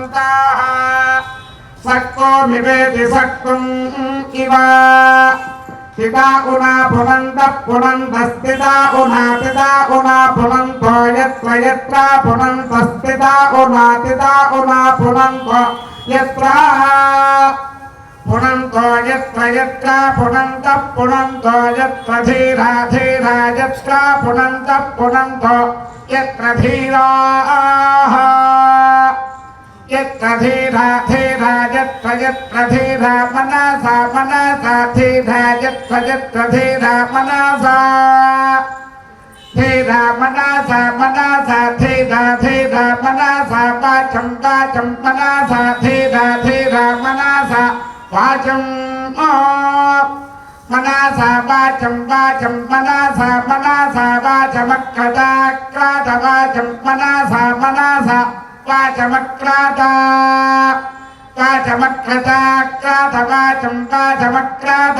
भवन्ताः सक्तो मिवेति सक्तुम् इव पिता उना पुनन्तः पुनन्तस्थिता उना पिता उना पुनन्तो यत्र यत्र पुनन्तस्थिता उना पिता उना पुनन्तो यत्र पुनन्तो यत्र यत्र पुनन्तः पुनन्तो यत्र धीरा धीरा यत्र पुनन्तः पुनन्तो यत्र धीराः यत्र धीरा धीरा यत्र यत्र धीरा मनसा मनसा धीरा यत्र यत्र धीरा मनसा धीरा मनसा मनसा धीरा धीरा मनसा वाचं वाचं मनसा धीरा धीरा मनसा वाचं मनसा वाचं वाचं मनसा मनसा वाचमक्रता क्रात वाचं मनसा పాచమక్రాత పాచమక్రతాక్రాతపాచం పాచమక్రాత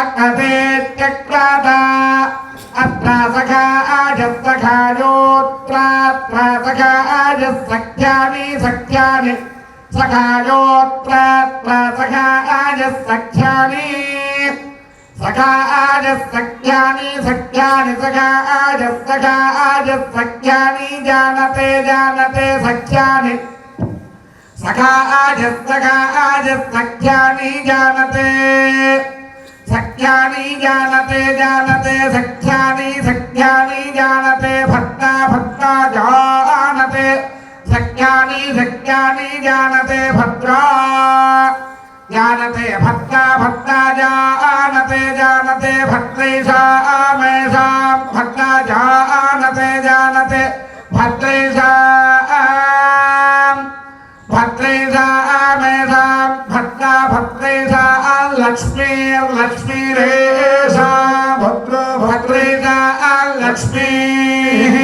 అక్రతేత్యక్రాత అత్రాసఖా ఆజత్సఖాయోత్రాత్రాసఖా ఆజస్సఖ్యాని సఖ్యాని సఖాయోత్రాత్రాసఖా ఆజస్సఖ్యాని सखा आजसख्यानि सख्यानि सखायोत्रात्रा सखा सखा आजसख्यानि सख्यानि जानते जानते सख्यानि। सखा आजसख्यानि जानते, सख्यानि, जानते जानते सख्यानि सख्यानि, जानते, भक्ता भक्ता, जानते। सख्यानि सख्यानि, जानते भद्रा जानते, भक्ता भक्ता जानते जानते भक्तैषामेषां भक्ता जानते जानते भद्रैषाम् भद्रैषामेषां भक्ता भक्तैषा लक्ष्मीर्लक्ष्मीरेषा भद्र भद्रैषा लक्ष्मीः।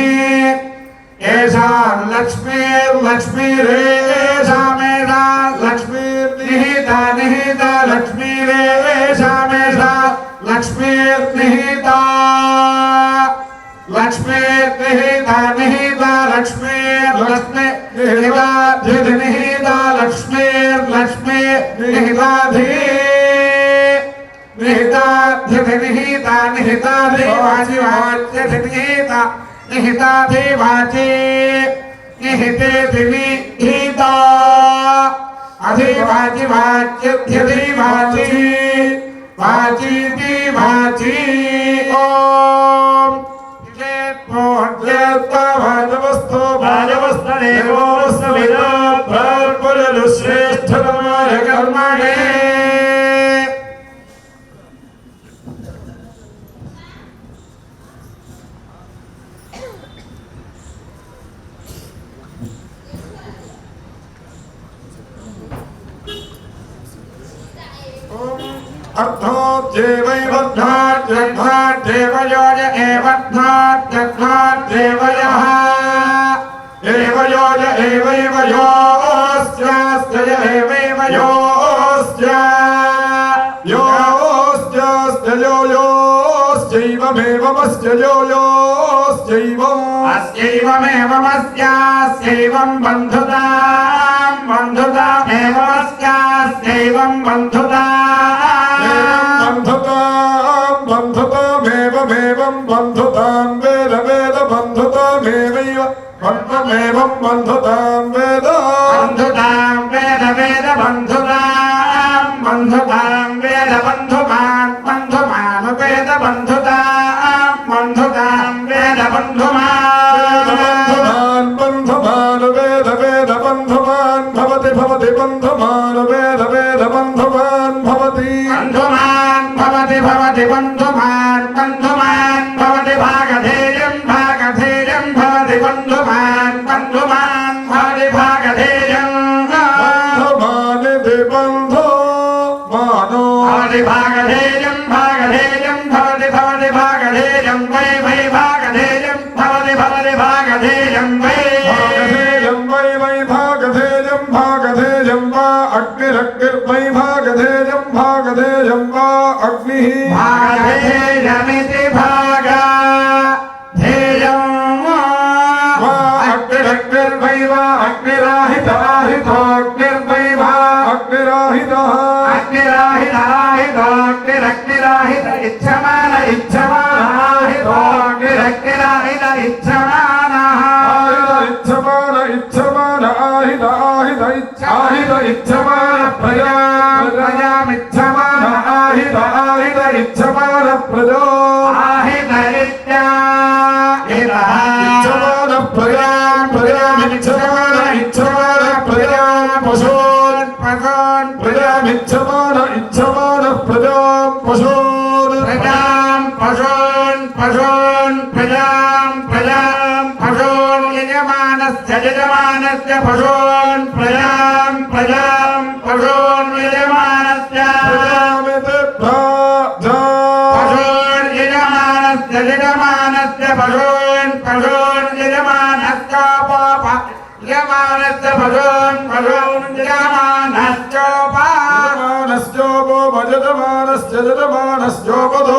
एषा लक्ष्मी मेषा सीता निहिता लक्ष्मी रेशा लक्ष्मी निहिता लक्ष्मी निहिता निहिता लक्ष्मी लक्ष्मी निहिता लक्ष्मी लक्ष्मी निहिता निहिता लक्ष्मीर्लक्ष्मी निहिताधिनिहिता लक्ष्मीर्लक्ष्मी निहिताधि निहिता निहिताधिवाचिवाच्यधिनिहिता निहिताधिवाचि निहिते निहिता अभिभाति भाच्यभ्यभिभाति भाचीति भाची अर्थोद्येवै बद्धाद्यद्धाद्देवयोज एवद्धाद्यद्धाद्देवयः एवयोज एवैव योऽस्यास्त्य एवैव योऽस्य योऽस्यास्य यो योश्चैवमेवमस्य यो योश्चैवम् अस्यैवमेवमस्यास्यैवं बन्धुतां వేద వేద బంధురాం బంధుతాం వేద బంధుమాన్ బంధుమాను వేద బంధుతాం బంధుతాం వేద బంధుమాన్ బంధుమాను వేద వేద బంధుమాన్ భవతి భవతి బంధుమాను వేద వేద బంధుమాన్ భవతి బంధుమాన్ భవతి భవతి బంధుమాన్ ఇచ్చమానః ఆహిత ఇచ్చమాన ఇచ్చమాన ఆహిత ఇచ్చ ఆహిత ఇచ్చమాన ప్రజా. ప్రజామిచ్చమాన ఆహిత ఆహిత ఇచ్చమాన ప్రజా. ఇచ్చమాన ప్రజా ప్రజామిచ్చమాన పశూన్ ప్రజాం ప్రజాం పశూన్ ప్రాజా పశూన్ యజమానస్య యజమానస్య పశూన్ పశూన్ యజమానస్య పాప యజమానస్య పశూన్ పశూన్ యజమానస్య పాప యజమానస్యోపో భజమానస్య యజమానస్యోపదో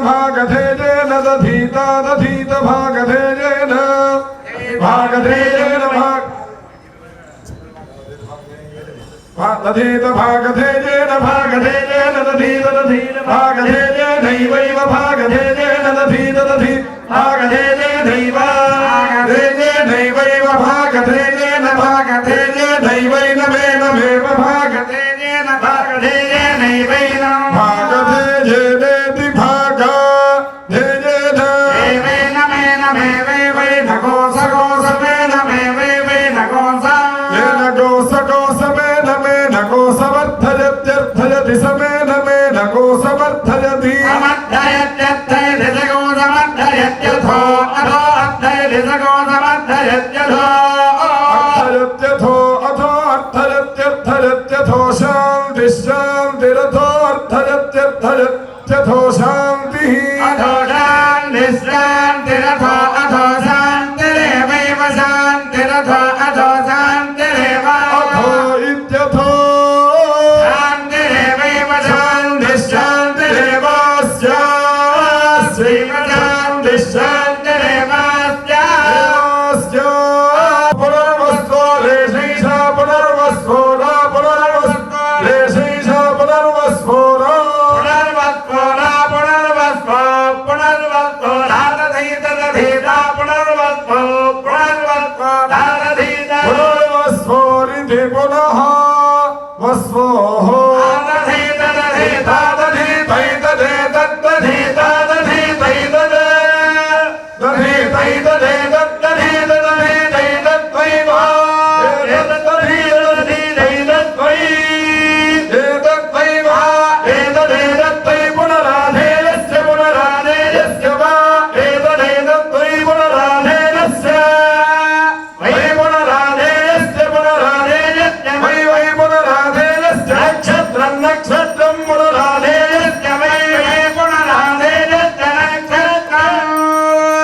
భాగధేయేన భాగధేయేన దధీత దధీత భాగధేయేన భాగధేయేన భాగ దధీత భాగధేయేన భాగధేయేన దధీత దధీత భాగధేయేనైవైవ భాగధేయేన దధీత దధీ